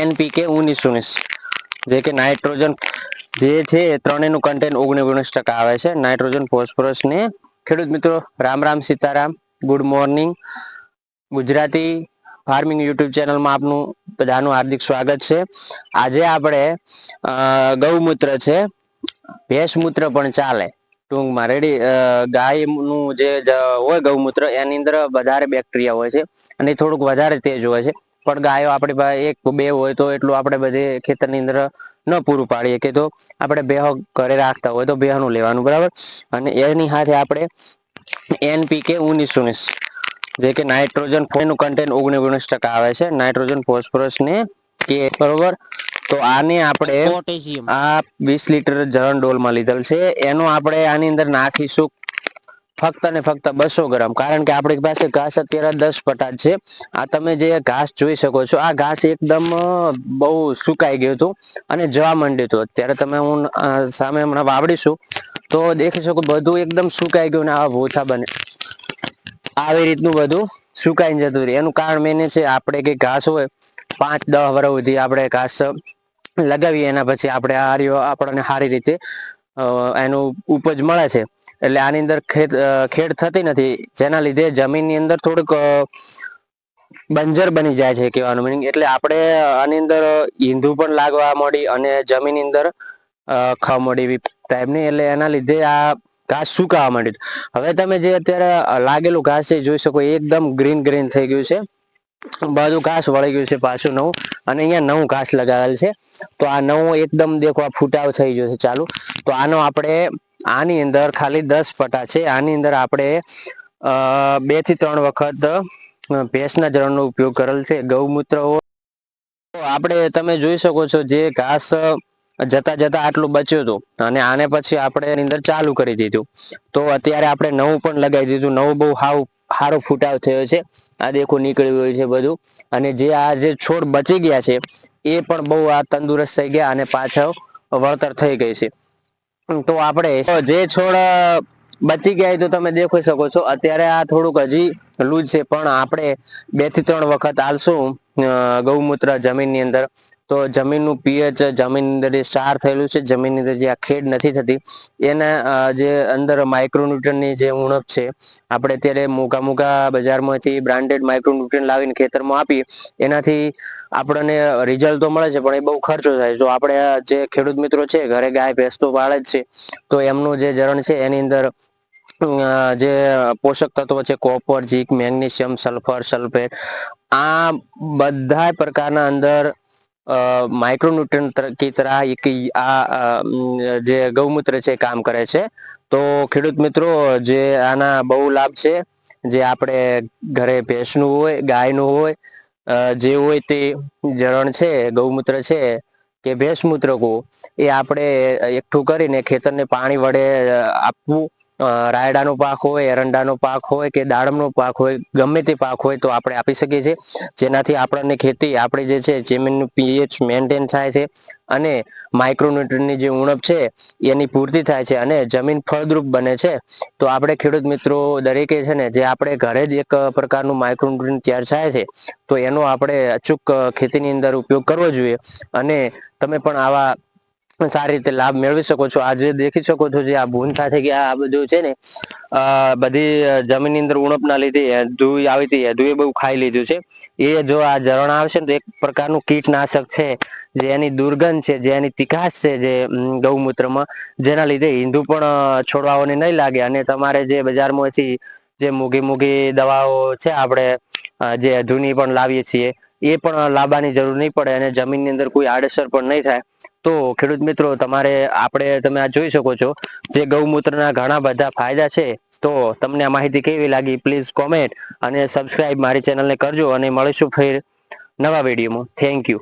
NPK ઉન્નીસ ઉન્નીસ જે કે nitrogen જે છે ત્રણેયનું કન્ટેન્ટ ઓગણીસ ટકા આવે છે. નાઇટ્રોજન, ફોસ્ફરસ ને ખેડૂત મિત્રો, Ram Ram Sitaram good morning Gujarati farming YouTube ચેનલમાં આપનું બધાનું હાર્દિક સ્વાગત છે. આજે આપણે ગૌમૂત્ર છે. ભેંસ પણ ચાલે. ટૂંકમાં રેડી ગાયનું જે હોય ગૌમૂત્ર, એની અંદર વધારે બેક્ટેરિયા હોય છે અને થોડુંક વધારે તેજ હોય છે. પણ ગાયો આપણી પાસે એક બે હોય તો એટલું આપણે બધે ખેતરની અંદર ન પૂરું પાડીએ કે તો આપણે બેહો ઘરે રાખતા હોય તો બેહનું લેવાનું બરાબર? અને એની સાથે આપણે એનપીકે ઉન્નીસ ઉનીસ જે કે નાઇટ્રોજન એનું કન્ટેન્ટ ઓગણીસ ઓગણીસ ટકા આવે છે. નાઇટ્રોજન ફોસ્ફરસ ને કે બરોબર? તો આને આપણે આ વીસ લીટર જરણ ડોલમાં લીધેલ છે. એનો આપણે આની અંદર નાખીશું ફક્ત ને ફક્ત બસો ગ્રામ. કારણ કે આપણી પાસે ઘાસ અત્યારે દસ પટાટ છે. આ તમે જે ઘાસ જોઈ શકો છો, આ ઘાસ એકદમ બહુ સુકાઈ ગયું હતું અને જવા માંડ્યું હતું. અત્યારે તમે હું સામે હમણાં વાવડીશું, તો દેખી શકો બધું એકદમ સુકાઈ ગયું ને આવા ભૂથા બને. આવી રીતનું બધું સુકાઈ જતું રહે. એનું કારણ મેને છે, આપણે કે ઘાસ હોય, પાંચ દસ વર્ષ સુધી આપણે ઘાસ લગાવીએ એના પછી આપણે આ રહ્યો આપણને સારી રીતે એનું ઉપજ મળે છે. એટલે આની અંદર ખેત ખેડ થતી નથી. જેના લીધે જમીનની અંદર થોડુંક બંજર બની જાય છે કહેવાનું. meaning એટલે આપણે આની અંદર ઈંધું પણ લાગવા મળી અને જમીનની અંદર ખાવા મળી એવી ટાઈપની એટલે એના લીધે આ ઘાસ સુકાવા માંડ્યું હવે તમે જે અત્યારે લાગેલું ઘાસ છે જોઈ શકો એકદમ ગ્રીન ગ્રીન થઈ ગયું છે. બધું ઘાસ વળી ગયું છે પાછું નવું અને અહીંયા નવું ઘાસ લગાવેલ છે. તો આ નવું એકદમ દેખો આ ફૂટાવ થઈ ગયો છે ચાલુ. તો આનો આપણે આની અંદર ખાલી દસ પટા છે. આની અંદર આપણે બેથી ત્રણ વખત ભેંસના જળનો ઉપયોગ કરેલ છે. ગૌમૂત્ર આપણે તમે જોઈ શકો છો જે ઘાસ જતા જતા આટલું બચ્યું હતું અને આને પછી આપણે એની અંદર ચાલુ કરી દીધું. તો અત્યારે આપણે નવું પણ લગાવી દીધું. નવું બહુ હાવ સારો ફૂટાવ થયો છે. આ દેખો નીકળ્યું હોય છે બધું. અને જે આ જે છોડ બચી ગયા છે, એ પણ બહુ આ તંદુરસ્ત થઈ ગયા અને પાછળ વળતર થઈ ગઈ છે. તો આપણે જે છોડ બચી ગયા તો તમે દેખી શકો છો. અત્યારે આ થોડુંક હજી લૂજ છે, પણ આપણે બેથી ત્રણ વખત આલશું ગૌમૂત્ર જમીનની અંદર. તો જમીનનું પીએચ જમીનની અંદર જે ક્ષાર થયેલું છે. જમીનની અંદર જે આ ખેડ નથી થતી, એના જે અંદર માઇક્રોન્યુટ્રનની જે ઉણપ છે, આપણે અત્યારે મોઘા મોઘા બજારમાંથી બ્રાન્ડેડ માઇક્રોન્યુટ્રન લાવીને ખેતરમાં આપીએ એનાથી આપણને રિઝલ્ટ તો મળે છે, પણ એ બહુ ખર્ચો થાય. જો આપણે જે ખેડૂત મિત્રો છે, ઘરે ગાય, ભેંસ તો પાળે જ છે, તો એમનું જે જરણ છે, એની અંદર જે પોષક તત્વો છે, copper, zinc, magnesium, sulphur, sulphate, આ બધા પ્રકારના અંદર માઇક્રોન્યુટ્રન કી તરહ એક આ જે ગૌમૂત્ર છે કામ કરે છે. તો ખેડૂત મિત્રો, જે આના બહુ લાભ છે, જે આપણે ઘરે ભેંસનું હોય, ગાયનું હોય જે હોય તે જરણ છે, ગૌમૂત્ર છે, કે ભેંસ મૂત્ર કહો એ આપણે એકઠું કરીને ખેતરને પાણી વડે આપવું રાયડાનો પાક હોય, એરંડાનો પાક હોય કે દાડમનો પાક હોય, ગમે તે પાક હોય તો આપણે આપી શકીએ છીએ. જેનાથી આપણને ખેતી, આપણી જે છે, જમીનનું પીએચ મેન્ટેન થાય છે અને માઇક્રોન્યુટ્રનની જે ઉણપ છે, એની પૂર્તિ થાય છે અને જમીન ફળદ્રુપ બને છે. તો આપણે ખેડૂત મિત્રો દરેકે છે ને, જે આપણે ઘરે જ એક પ્રકારનું માઇક્રોન્યુટ્રન તૈયાર થાય છે, તો એનો આપણે અચૂક ખેતીની અંદર ઉપયોગ કરવો જોઈએ. અને તમે પણ આવા સારી રીતે લાભ મેળવી શકો છો. આજે દેખી શકો છો જે આ ભૂન સાથે કે આ બધું છે ને બધી જમીનની અંદર ઉણપના લીધે ધુઈ આવી હતી ધુએ બહુ ખાઈ લીધું છે. એ જો આ ઝરણા આવશે ને તો એક પ્રકારનું કીટનાશક છે, જે એની દુર્ગંધ છે, જે એની તિકાશ છે, જે ગૌમૂત્રમાં, જેના લીધે હિન્દુ પણ છોડવાઓને નહીં લાગે. અને તમારે જે બજારમાંથી જે મોઘી મોઘી દવાઓ છે આપણે જે અધુની પણ લાવીએ છીએ, એ પણ લાવવાની જરૂર નહીં પડે અને જમીનની અંદર કોઈ આડેસર પણ નહીં થાય. તો ખેડૂત મિત્રો, તમારે આપણે, તમે આ જોઈ શકો છો જે ગૌમૂત્રના ઘણા બધા ફાયદા છે. તો તમને આ માહિતી કેવી લાગી પ્લીઝ કોમેન્ટ અને સબસ્ક્રાઇબ મારી ચેનલને કરજો અને મળીશું ફેર નવા વિડીયોમાં. Thank you